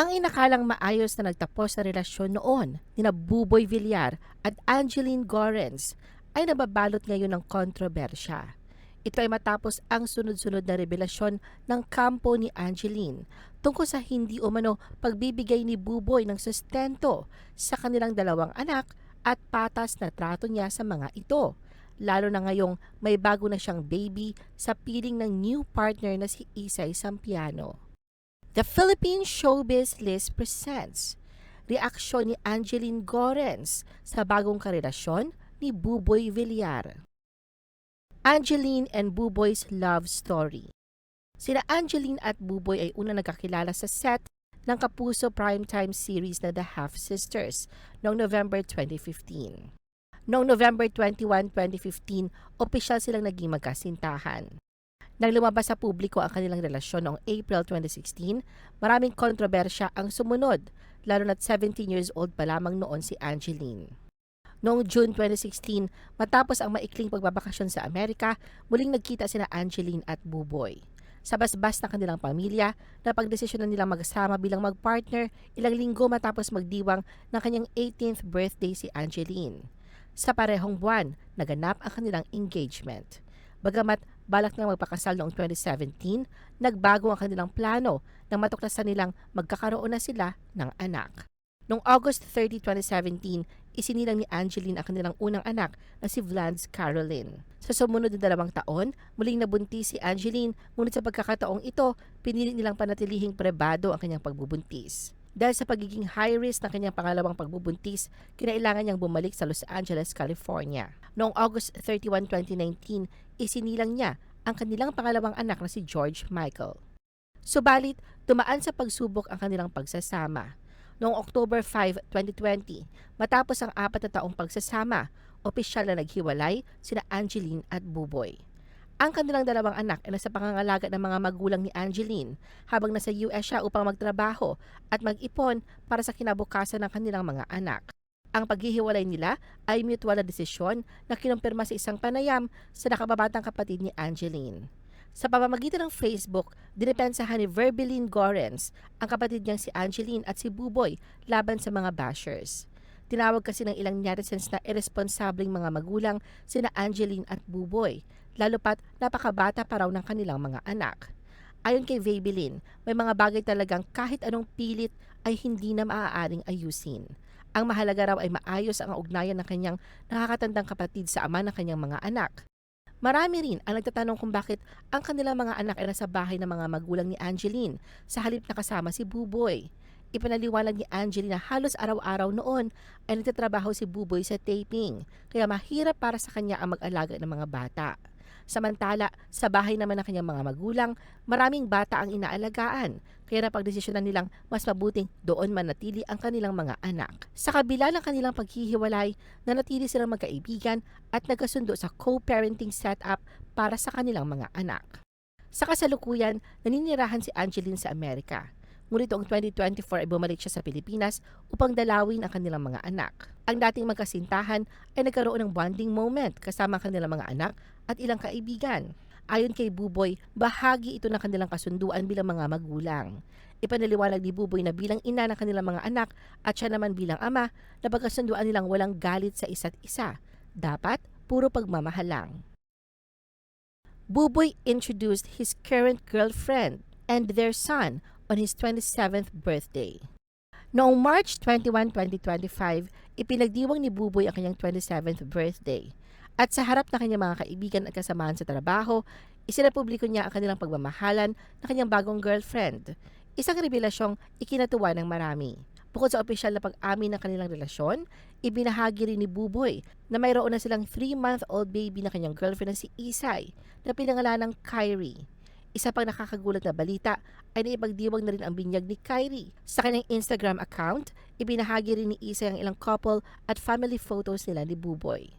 Ang inakalang maayos na nagtapos na relasyon noon ni Buboy Villar at Angeline Gorens ay nababalot ngayon ng kontrobersya. Ito ay matapos ang sunod-sunod na revelasyon ng kampo ni Angeline tungkol sa hindi umano pagbibigay ni Buboy ng sustento sa kanilang dalawang anak at patas na trato niya sa mga ito. Lalo na ngayong may bago na siyang baby sa piling ng new partner na si Isay Sampiano. The Philippine Showbiz List presents reaksyon ni Angeline Gorens sa bagong karelasyon ni Buboy Villar. Angeline and Buboy's Love Story Sina Angeline at Buboy ay una nagkakilala sa set ng Kapuso primetime series na The Half Sisters noong November 2015. Noong November 21, 2015, opisyal silang naging magkasintahan. Nang lumabas sa publiko ang kanilang relasyon noong April 2016, maraming kontrobersya ang sumunod, lalo na't 17 years old pa lamang noon si Angeline. Noong June 2016, matapos ang maikling pagbabakasyon sa Amerika, muling nagkita sina Angeline at Buboy. Sa basbas ng kanilang pamilya, napagdesisyon na nilang magsama bilang magpartner ilang linggo matapos magdiwang ng kanyang 18th birthday si Angeline. Sa parehong buwan, naganap ang kanilang engagement. Bagamat balak na magpakasal noong 2017, nagbago ang kanilang plano nang matuklasan nilang magkakaroon na sila ng anak. Noong August 30, 2017, isinilang ni Angeline ang kanilang unang anak na si Vlance Caroline. Sa sumunod na dalawang taon, muling nabuntis si Angeline, ngunit sa pagkakataong ito, pinili nilang panatilihing prebado ang kanyang pagbubuntis. Dahil sa pagiging high risk ng kanyang pangalawang pagbubuntis, kinailangan niyang bumalik sa Los Angeles, California. Noong August 31, 2019, isinilang niya ang kanilang pangalawang anak na si George Michael. Subalit, tumaan sa pagsubok ang kanilang pagsasama. Noong October 5, 2020, matapos ang apat na taong pagsasama, opisyal na naghiwalay sina Angeline at Buboy. Ang kanilang dalawang anak ay nasa pangangalaga ng mga magulang ni Angeline habang nasa US siya upang magtrabaho at mag-ipon para sa kinabukasan ng kanilang mga anak. Ang paghihiwalay nila ay mutual na desisyon na kinumpirma sa isang panayam sa nakababatang kapatid ni Angeline. Sa pamamagitan ng Facebook, dinepensahan ni Verbeline Gorens ang kapatid niyang si Angeline at si Buboy laban sa mga bashers. Tinawag kasi ng ilang netizens na irresponsableng mga magulang sina Angeline at Buboy, lalo pat napakabata pa raw ng kanilang mga anak. Ayon kay Vabelin, may mga bagay talagang kahit anong pilit ay hindi na maaaring ayusin. Ang mahalaga raw ay maayos ang ugnayan ng kanyang nakakatandang kapatid sa ama ng kanyang mga anak. Marami rin ang nagtatanong kung bakit ang kanilang mga anak ay nasa bahay ng mga magulang ni Angeline sa halip na kasama si Buboy. Ipinaliwanag ni Angeline na halos araw-araw noon ay nagtatrabaho si Buboy sa taping, kaya mahirap para sa kanya ang mag-alaga ng mga bata. Samantala, sa bahay naman ng kanyang mga magulang, maraming bata ang inaalagaan, kaya napagdesisyonan nilang mas mabuting doon manatili ang kanilang mga anak. Sa kabila ng kanilang paghihiwalay, nanatili silang magkaibigan at nagkasundo sa co-parenting setup para sa kanilang mga anak. Sa kasalukuyan, naninirahan si Angeline sa Amerika. Ngunit noong 2024 ay bumalik siya sa Pilipinas upang dalawin ang kanilang mga anak. Ang dating magkasintahan ay nagkaroon ng bonding moment kasama ang kanilang mga anak at ilang kaibigan. Ayon kay Buboy, bahagi ito ng kanilang kasunduan bilang mga magulang. Ipanaliwanag ni Buboy na bilang ina ng kanilang mga anak at siya naman bilang ama na pagkasunduan nilang walang galit sa isa't isa. Dapat puro pagmamahal lang. Buboy introduced his current girlfriend and their son on his 27th birthday. Noong March 21, 2025, ipinagdiwang ni Buboy ang kanyang 27th birthday. At sa harap ng kanyang mga kaibigan at kasamahan sa trabaho, isinapubliko niya ang kanilang pagmamahalan ng kanyang bagong girlfriend. Isang revelasyong ikinatuwa ng marami. Bukod sa opisyal na pag-amin ng kanilang relasyon, ibinahagi rin ni Buboy na mayroon na silang 3-month-old baby na kanyang girlfriend na si Isay na pinangalan ng Kyrie. Isa pang nakakagulat na balita ay naipagdiwang na rin ang binyag ni Kyrie. Sa kanyang Instagram account, ibinahagi rin ni Isa ang ilang couple at family photos nila ni Buboy.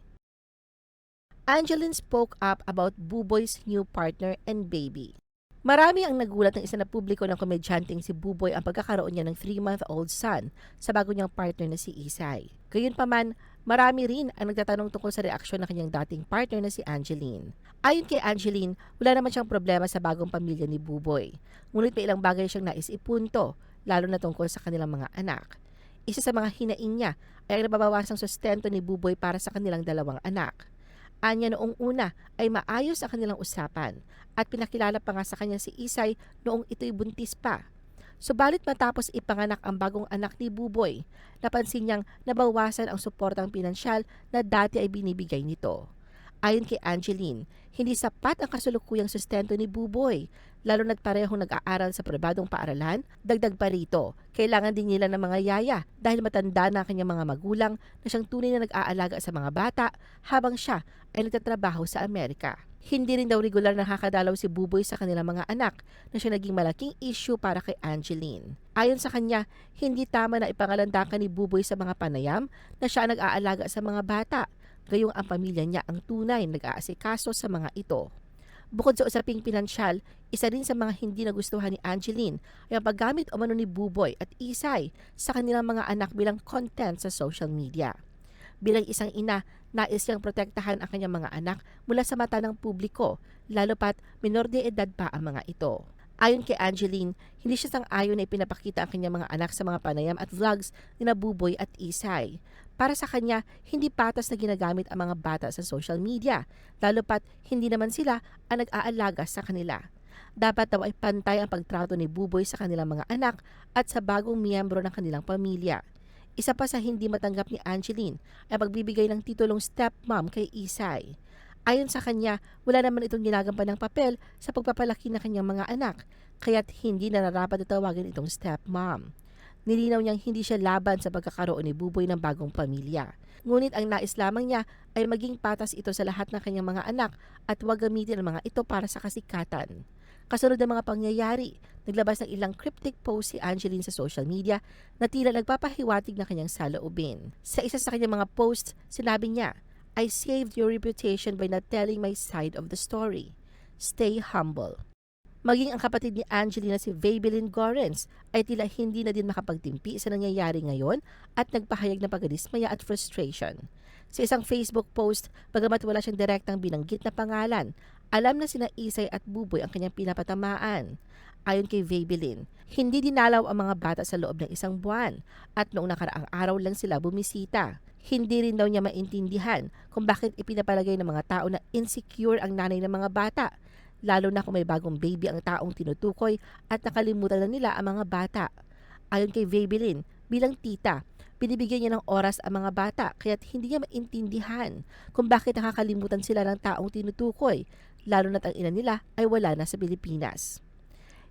Angeline spoke up about Buboy's new partner and baby. Marami ang nagulat ng isa na publiko ng komedyanteng si Buboy ang pagkakaroon niya ng 3-month-old son sa bago niyang partner na si Isay. Gayunpaman, marami rin ang nagtatanong tungkol sa reaksyon ng kanyang dating partner na si Angeline. Ayon kay Angeline, wala naman siyang problema sa bagong pamilya ni Buboy. Ngunit may ilang bagay siyang nais ipunto, lalo na tungkol sa kanilang mga anak. Isa sa mga hinaing niya ay ang nababawasang sustento ni Buboy para sa kanilang dalawang anak. Anya noong una ay maayos ang kanilang usapan at pinakilala pa nga sa kanya si Isay noong ito'y buntis pa. Subalit matapos ipanganak ang bagong anak ni Buboy, napansin niyang nabawasan ang suportang pinansyal na dati ay binibigay nito. Ayon kay Angeline, hindi sapat ang kasulukuyang sustento ni Buboy, lalo na't parehong nag-aaral sa pribadong paaralan, dagdag pa rito, kailangan din nila ng mga yaya dahil matanda na ang kanyang mga magulang na siyang tunay na nag-aalaga sa mga bata habang siya ay nagtatrabaho sa Amerika. Hindi rin daw regular nakakadalaw si Buboy sa kanilang mga anak na siya naging malaking issue para kay Angeline. Ayon sa kanya, hindi tama na ipangalandakan ni Buboy sa mga panayam na siya nag-aalaga sa mga bata, gayong ang pamilya niya ang tunay nag-aasikaso sa mga ito. Bukod sa usaping pinansyal, isa rin sa mga hindi nagustuhan ni Angeline ay ang paggamit umano ni Buboy at Isay sa kanilang mga anak bilang content sa social media. Bilang isang ina, nais niyang protektahan ang kanyang mga anak mula sa mata ng publiko, lalo pat minor de edad pa ang mga ito. Ayon kay Angeline, hindi siya sang-ayon na ipinapakita ang kanyang mga anak sa mga panayam at vlogs ni na Buboy at Isay. Para sa kanya, hindi patas na ginagamit ang mga bata sa social media, lalo pat hindi naman sila ang nag-aalaga sa kanila. Dapat daw ay pantay ang pagtrato ni Buboy sa kanilang mga anak at sa bagong miyembro ng kanilang pamilya. Isa pa sa hindi matanggap ni Angeline ay pagbibigay ng titulong stepmom kay Isay. Ayon sa kanya, wala naman itong ginagampan ng papel sa pagpapalaki ng kanyang mga anak, kaya't hindi nararapat na tawagan itong stepmom. Nilinaw niyang hindi siya laban sa pagkakaroon ni Buboy ng bagong pamilya. Ngunit ang nais lamang niya ay maging patas ito sa lahat ng kanyang mga anak at huwag gamitin ang mga ito para sa kasikatan. Kasunod ng mga pangyayari, naglabas ng ilang cryptic post si Angeline sa social media na tila nagpapahiwatig ng kanyang saloobin. Sa isa sa kanyang mga posts, sinabi niya, I saved your reputation by not telling my side of the story. Stay humble. Maging ang kapatid ni Angelina si Vabelin Gorens ay tila hindi na din makapagtimpi sa nangyayari ngayon at nagpahayag ng pagdismaya at frustration. Sa isang Facebook post, bagamat wala siyang direktang binanggit na pangalan, alam na sina Isay at Buboy ang kanyang pinapatamaan. Ayon kay Vabelin, hindi dinalaw ang mga bata sa loob ng isang buwan at noong nakaraang araw lang sila bumisita. Hindi rin daw niya maintindihan kung bakit ipinapalagay ng mga tao na insecure ang nanay ng mga bata lalo na kung may bagong baby ang taong tinutukoy at nakalimutan na nila ang mga bata. Ayon kay Vabelin, bilang tita, binibigyan niya ng oras ang mga bata kaya't hindi niya maintindihan kung bakit nakakalimutan sila ng taong tinutukoy, lalo na't ang ina nila ay wala na sa Pilipinas.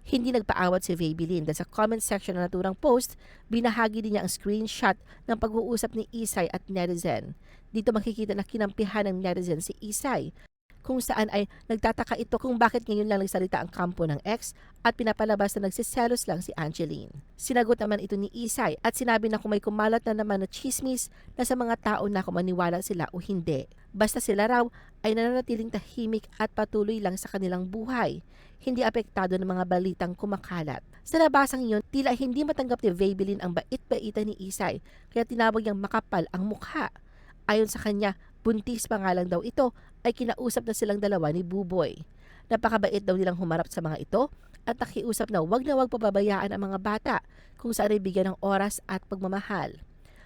Hindi nagpaawat si Vabelin dahil sa comment section ng naturang post, binahagi din niya ang screenshot ng pag-uusap ni Isay at netizen. Dito makikita na kinampihan ng netizen si Isay kung saan ay nagtataka ito kung bakit ngayon lang nagsalita ang kampo ng ex at pinapalabas na nagsiselos lang si Angeline. Sinagot naman ito ni Isay at sinabi na kung may kumalat na naman na chismis na sa mga tao na kung maniwala sila o hindi. Basta sila raw ay nananatiling tahimik at patuloy lang sa kanilang buhay. Hindi apektado ng mga balitang kumakalat. Sa nabasang iyon, tila hindi matanggap ni Vabelin ang bait-baitan ni Isay kaya tinawag niyang makapal ang mukha. Ayon sa kanya, buntis pa nga lang daw ito ay kinausap na silang dalawa ni Buboy. Napakabait daw nilang humarap sa mga ito at nakiusap na wag na wag pababayaan ang mga bata kung saan ay bigyan ng oras at pagmamahal.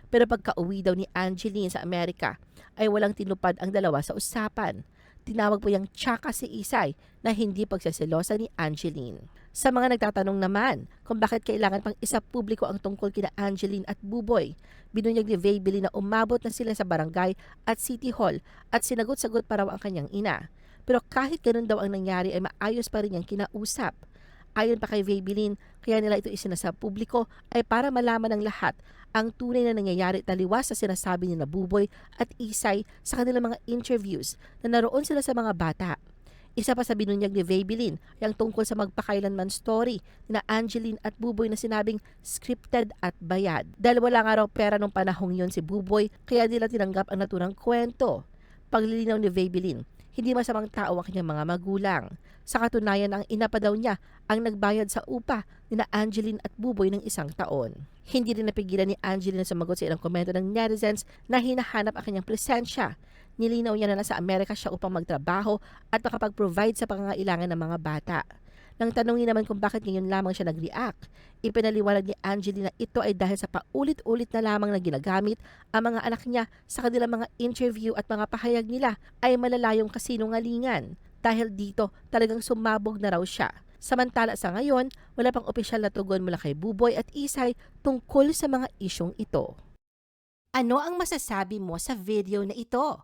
Pero pagka-uwi daw ni Angeline sa Amerika ay walang tinupad ang dalawa sa usapan. Tinawag po yung tsaka si Isay na hindi pagsaselosa ni Angeline. Sa mga nagtatanong naman kung bakit kailangan pang isa publiko ang tungkol kina Angeline at Buboy, binunyag ni Vaybeli na umabot na sila sa barangay at city hall at sinagot-sagot pa raw ang kanyang ina. Pero kahit ganun daw ang nangyari ay maayos pa rin niyang kinausap. Ayon pa kay Vaybelin, kaya nila ito isinasa publiko ay para malaman ng lahat ang tunay na nangyayari taliwas sa sinasabi ni na Buboy at Isay sa kanilang mga interviews na naroon sila sa mga bata. Isa pa sa binunyag ni Vaybelin ay ang tungkol sa magpakailanman story na Angeline at Buboy na sinabing scripted at bayad. Dahil wala nga raw pera nung panahong yon si Buboy kaya nila tinanggap ang naturang kwento. Paglilinaw ni Vaybelin, hindi masamang tao ang kanyang mga magulang. Sa katunayan, ang ina pa daw niya ang nagbayad sa upa ni na Angeline at Buboy ng isang taon. Hindi rin napigilan ni Angeline na sumagot sa ilang komento ng netizens na hinahanap ang kanyang presensya. Nilinaw niya na nasa Amerika siya upang magtrabaho at makapag-provide sa pangangailangan ng mga bata. Nang tanungin naman kung bakit ngayon lamang siya nag-react, ipinaliwanag ni Angeline na ito ay dahil sa paulit-ulit na lamang na ginagamit ang mga anak niya sa kanilang mga interview at mga pahayag nila ay malalayong kasinungalingan. Dahil dito, talagang sumabog na raw siya. Samantala sa ngayon, wala pang opisyal na tugon mula kay Buboy at Isay tungkol sa mga isyong ito. Ano ang masasabi mo sa video na ito?